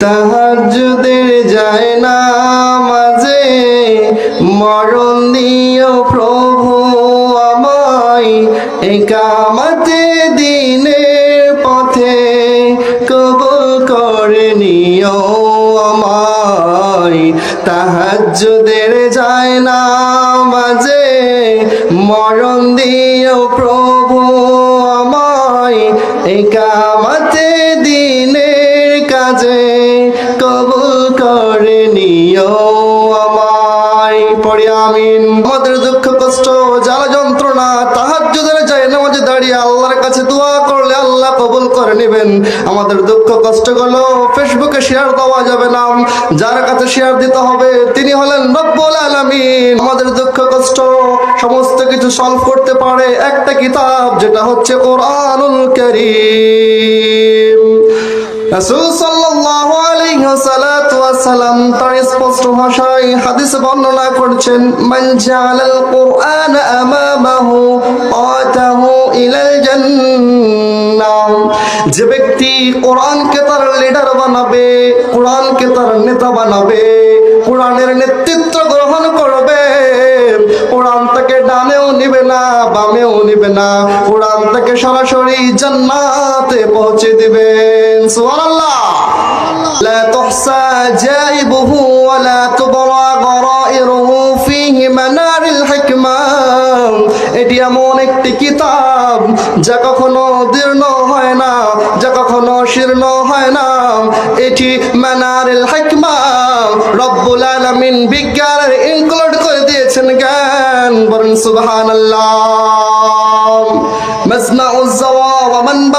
তাহাজ্জুদের যায় না মাঝে। মরণ দিও প্রভু আমায়। একামতে দিনের পথে কবুল করে নিও আমায়। তাহাজ্জুদের যায় না মাঝে। মরণ দিও প্রভু আমায়। একামতে আমাদের দুঃখ, কষ্ট, জ্বালা ফেসবুকে শেয়ার দেওয়া যাবে না। যার কাছে শেয়ার দিতে হবে, তিনি হলেন রব্বুল আলামিন। আমাদের দুঃখ, কষ্ট, সমস্ত কিছু সলভ করতে পারে একটা কিতাব, যেটা হচ্ছে কোরআনুল কারীম। রাসূল ওয়াসাল্লাম তার স্পষ্ট ভাষায় হাদিস বর্ণনা করছেন, মান কুরআন আমামাহু আতাহু ইলাল জান্নাহ। যে ব্যক্তি কোরআনকে তার লিডার বানাবে, কোরআনকে তার নেতা বানাবে, কোরআনের নেতৃত্ব গ্রহণ করবে, কোরআন তাকে ডানেও নিবে না, বামেও নিবে না, কোরআন তাকে সরাসরি জান্নাতে পৌঁছে দিবেন। সুবহানাল্লাহ! لا تحصى جائبه ولا تبرى غرائره فيه منار الحكمة এটি এমন একটি কিতাব যা কখনো দীর্ণ হয় না যা কখনো শীর্ণ হয় না এটি মানারিল হিকমা রব্বুল আলামিন বিজ্ঞানের ইনক্লুড করে দিয়েছেন জ্ঞান বরং সুবহানাল্লাহ মাজমাউজ জাওয়া ওয়া মানবাউল ফরাগ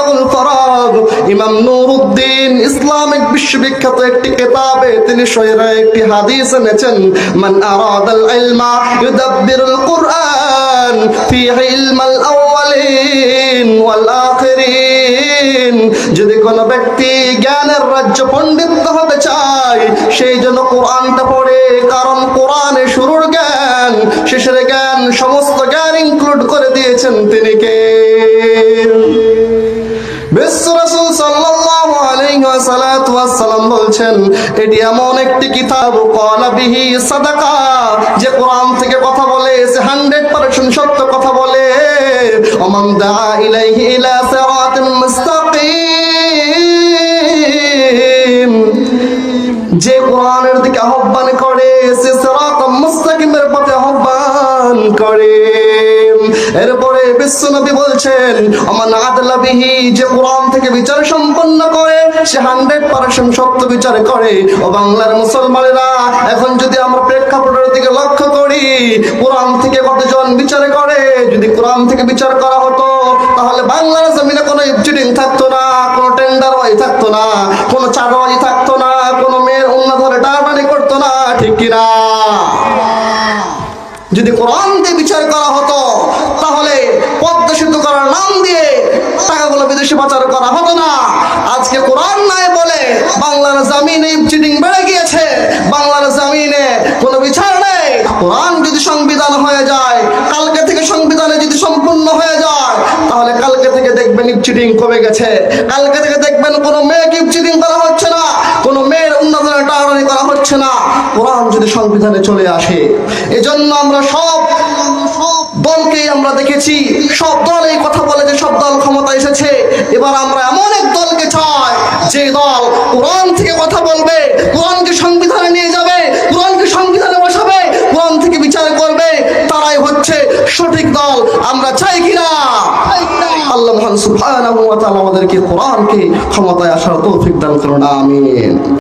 ইমাম নুরউদ্দিন ইসলামিক বিশ্ববিখ্যাত একটি কিতাবে তিনি শয়রা একটি হাদিস এনেছেন, মান আরাদাল ইলমা ইউদাব্বিরুল কুরআন ফি ইলমাল আউয়ালিন ওয়াল আখিরিন। যদি কোনো ব্যক্তি জ্ঞানের রাজ্য পণ্ডিত হতে চায়, সেই জন্য কোরআনটা পড়ে, কারণ কোরআনে শুরুর জ্ঞান, শেষের জ্ঞান, সমস্ত জ্ঞান ইনক্লুড করে দিয়েছেন তিনি কে? ওয়াসসালাম বলছেন, এটি এমন একটি কিতাব, ক্বালা বিহি সাদাকা যে কোরআন থেকে কথা বলে সে 100% সত্য কথা বলে। ওমান দা ইলাইহি ইলা সিরাতিন মুস্তাকিম যে কোরআনের দিকে আহ্বান করে, সে সিরাত মুস্তাকিমের পথে আহ্বান করে। এরপরে বিশ্বনবী বলছেন আমার আদলা বিহি যে কোরআন সে হান্ড্রেড পার্সেন্ট সত্য বিচার করে। ও বাংলার মুসলমানেরা, এখন যদি আমরা প্রেক্ষাপটের দিকে লক্ষ্য করি, কোরআন থেকে কতজন বিচার করে? যদি কোরআন থেকে বিচার করা হতো, তাহলে বাংলার জমিনে কোনো ইফচিডিং থাকতো না, কোনো টেন্ডার ওয়াই থাকতো না, কোনো চাঁদাবাজি থাকতো না, কোনো মেয়ের অন্য ধরে টানাটানি করতো না, ঠিক কিনা? যদি কোরআন দিয়ে বিচার করা হতো, তাহলে পদ্মা সেতু করার নাম দিয়ে টাকাগুলো বিদেশে পাচার করা হতো না। আজকে কোরআন নাই বলে বাংলার জামিনে চিটিং বেড়ে গিয়েছে। বাংলার জামিনে কোনো বিচার নেই। কোরআন যদি সংবিধান হয়ে যায়, কালকে থেকে সংবিধানে যদি সম্পূর্ণ হয়ে যায়, তাহলে কালকে থেকে দেখবেন চিটিং কমে গেছে। কালকে থেকে দেখবেন কোনো মেয়েকে চিটিং করা হচ্ছে না, কোনো মেয়ের উন্নয়নের টানাটানি করা হচ্ছে না। কোরআন যদি সংবিধানে চলে আসে, এজন্য আমরা সব দলকে আমরা দেখেছি, সব দল এই কথা বলে যে সব দল ক্ষমতা এসেছে। এবার আমরা যে দল কোরআন থেকে কথা বলবে, কোরআনকে সংবিধানে নিয়ে যাবে, কোরআনকে সংবিধানে বসাবে, কোরআন থেকে বিচার করবে, তারাই হচ্ছে সঠিক দল। আমরা চাই কিনা? আল্লাহ মহান সুবহানাহু আমাদেরকে কোরআনকে ক্ষমতায় আসার তৌফিক দান করুন, আমিন।